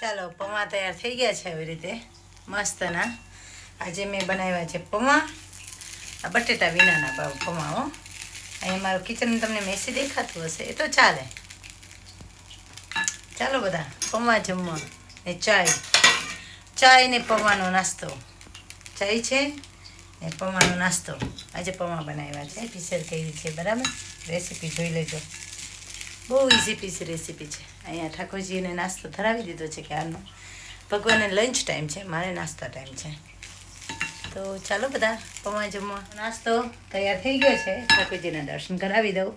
ચાલો, પૌવા તૈયાર થઈ ગયા છે આવી રીતે. મસ્તના. આજે મેં બનાવ્યા છે પૌવા. આ બટેટા વિનાના ભાવ પૌવા, હો. અહીંયા મારું કિચન તમને મેસી દેખાતું હશે. એ તો ચાલે. ચાલો બધા, પૌવા જમવા. ને ચાય. ચાય ને પૌવાનો નાસ્તો. ચાય છે ને પૌવાનો નાસ્તો. આજે પૌવા બનાવ્યા છે. પીસર કઈ છે, બરાબર? રેસીપી જોઈ લેજો. બહુ ઇઝી પીસી રેસીપી છે. અહીંયા ઠાકોરજીને નાસ્તો ધરાવી દીધો છે કે આનો ભગવાનને લંચ ટાઈમ છે, મારે નાસ્તા ટાઈમ છે. તો ચાલો બધા, પૌવા જમવા. નાસ્તો તૈયાર થઈ ગયો છે. ઠાકોરજીના દર્શન કરાવી દઉં.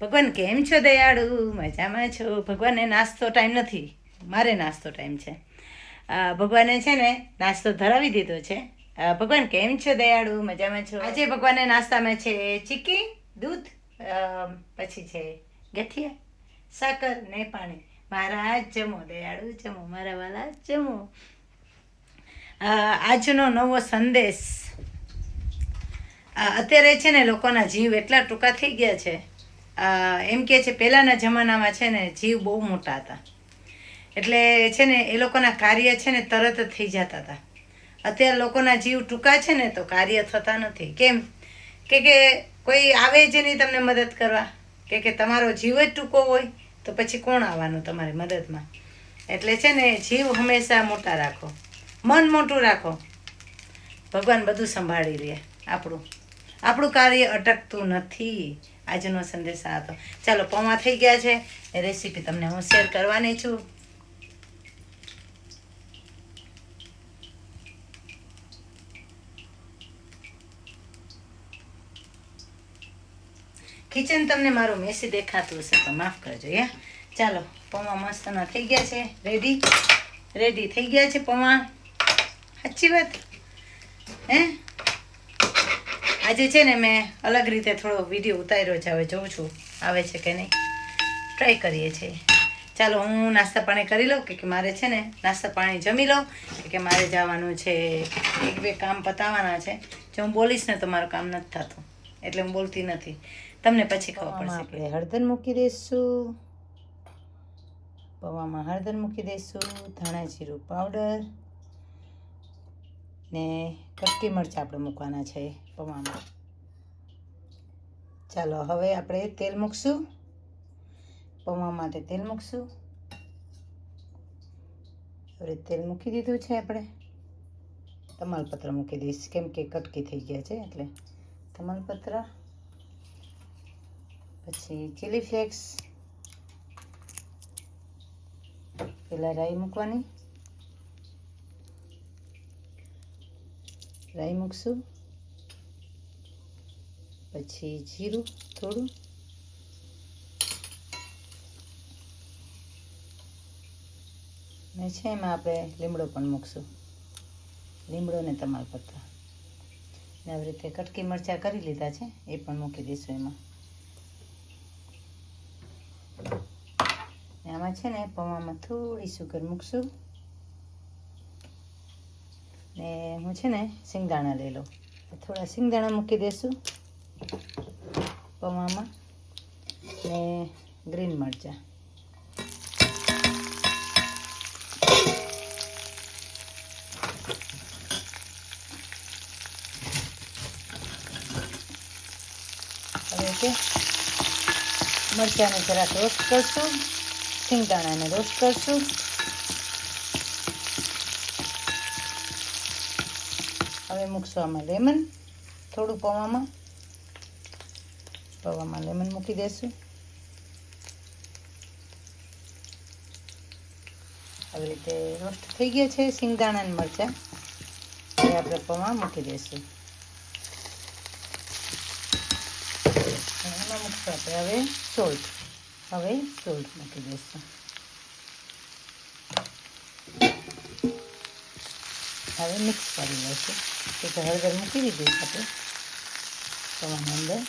ભગવાન કેમ છો દયાળુ? મજામાં છો? ભગવાનને નાસ્તો ટાઈમ નથી. મારે નાસ્તો ટાઈમ છે. ભગવાને છે ને નાસ્તો ધરાવી દીધો છે. ભગવાન કેમ છો દયાળુ? મજામાં છો? આજે ભગવાનને નાસ્તામાં છે ચીકી, દૂધ પછી છે ગઠિયા. સાકર ને પાણી. મારા જમો, દયાળુ જમો, મારા વાલા જમો. આજનો નવો સંદેશ. અત્યારે છે ને લોકોના જીવ એટલા ટૂંકા થઈ ગયા છે. એમ કે છે, પહેલાંના જમાનામાં છે ને જીવ બહુ મોટા હતા. એટલે છે ને એ લોકોના કાર્ય છે ને તરત જ થઈ જતા હતા. અત્યારે લોકોના જીવ ટૂંકા છે ને તો કાર્ય થતા નથી. કેમ? કે કે કોઈ આવે જ નહીં તમને મદદ કરવા. કે કે તમારો જીવ જ ટૂંકો હોય, તો પછી કોણ આવવાનું તમારી મદદમાં? એટલે છે ને, જીવ હંમેશા મોટા રાખો. મન મોટું રાખો. ભગવાન બધું સંભાળી લે આપણું. આપણું કાર્ય અટકતું નથી. આજનો સંદેશ હતો. ચાલો પૌવા થઈ ગયા છે. રેસીપી તમને હું શેર કરવાની છું. કિચન તમને મારું મેસી દેખાતું હશે, તો માફ કરજો યા ચાલો, પૌવા મસ્તના થઈ ગયા છે. રેડી રેડી થઈ ગયા છે પૌવા? સાચી વાત? હે? આજે છે ને મેં અલગ રીતે થોડો વીડિયો ઉતાર્યો છે, હવે જોઉં છું, આવે છે કે નહીં. ટ્રાય કરીએ છીએ. ચાલો, હું નાસ્તા પાણી કરી લઉં કે મારે છે ને નાસ્તા પાણી જમી લઉં? કે મારે જવાનું છે, એક બે કામ પતાવવાના છે. જો હું બોલીશ ને તો મારું કામ નથી થતું. એટલે હું બોલતી નથી. તમને પછી ખબર પડશે આપણે હળદર મૂકી દઈશું. પૌવામાં હળદર મૂકી દઈશું. ધાણા જીરું પાવડર ને કટકી મરચાં આપણે મૂકવાના છે પૌવામાં. ચાલો હવે આપણે તેલ મૂકશું. પૌવા માટે તેલ મૂકશું. હવે તેલ મૂકી દીધું છે આપણે. તમાલપત્ર મૂકી દઈશ કેમ કે કટકી થઈ ગયા છે એટલે. તમાલપત્ર પછી ચીલી ફ્લેક્સ પેલા રાઈ મૂકવાની. રાઈ મૂકશું. પછી જીરું થોડું. ને છે એમાં આપણે લીમડો પણ મૂકશું. લીમડો ને તમાલપત્ર ને આવી રીતે કટકી મરચાં કરી લીધા છે, એ પણ મૂકી દઈશું એમાં. આમાં છે ને પૌવામાં થોડી સુગર મૂકશું. ને હું છે ને સિંગદાણા લઈ લઉં. થોડા સિંગદાણા મૂકી દઈશું પૌવામાં ને ગ્રીન મરચાં. હવે કે મરચાંને જરાક રોસ્ટ કરશું. સિંગદાણાને રોસ્ટ કરશું હવે મૂકશું આમાં લેમન થોડું પૌવામાં. પૌવામાં લેમન મૂકી દઈશું આવી રીતે રોસ્ટ થઈ ગયા છે સિંગદાણા અને મરચાં. એ આપણે પૌવા મૂકી દઈશું એમાં મૂકશું આપણે હવે સોલ્ટ હવે સોલ્ટ મૂકી દઈશું હવે મિક્સ કરી લઈશું કે હળદર મૂકી દીધી છે આપણે પૌવાની અંદર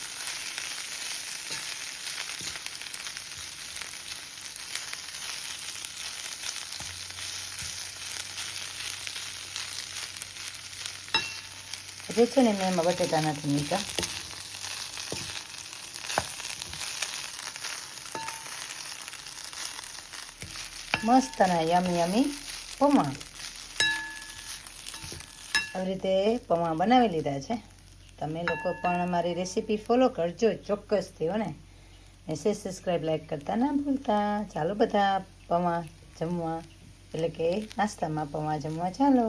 જે છે ને મેં એમાં બટેટા નથી મૂક્યા મસ્તના યમી યમી પૌવા. આવી રીતે પૌવા બનાવી લીધા છે. તમે લોકો પણ અમારી રેસીપી ફોલો કરજો ચોક્કસથી થયો ને. મેસેજ સબસ્ક્રાઈબ લાઈક કરતા ના ભૂલતા. ચાલો બધા પૌવા જમવા, એટલે કે નાસ્તામાં પૌવા જમવા ચાલો.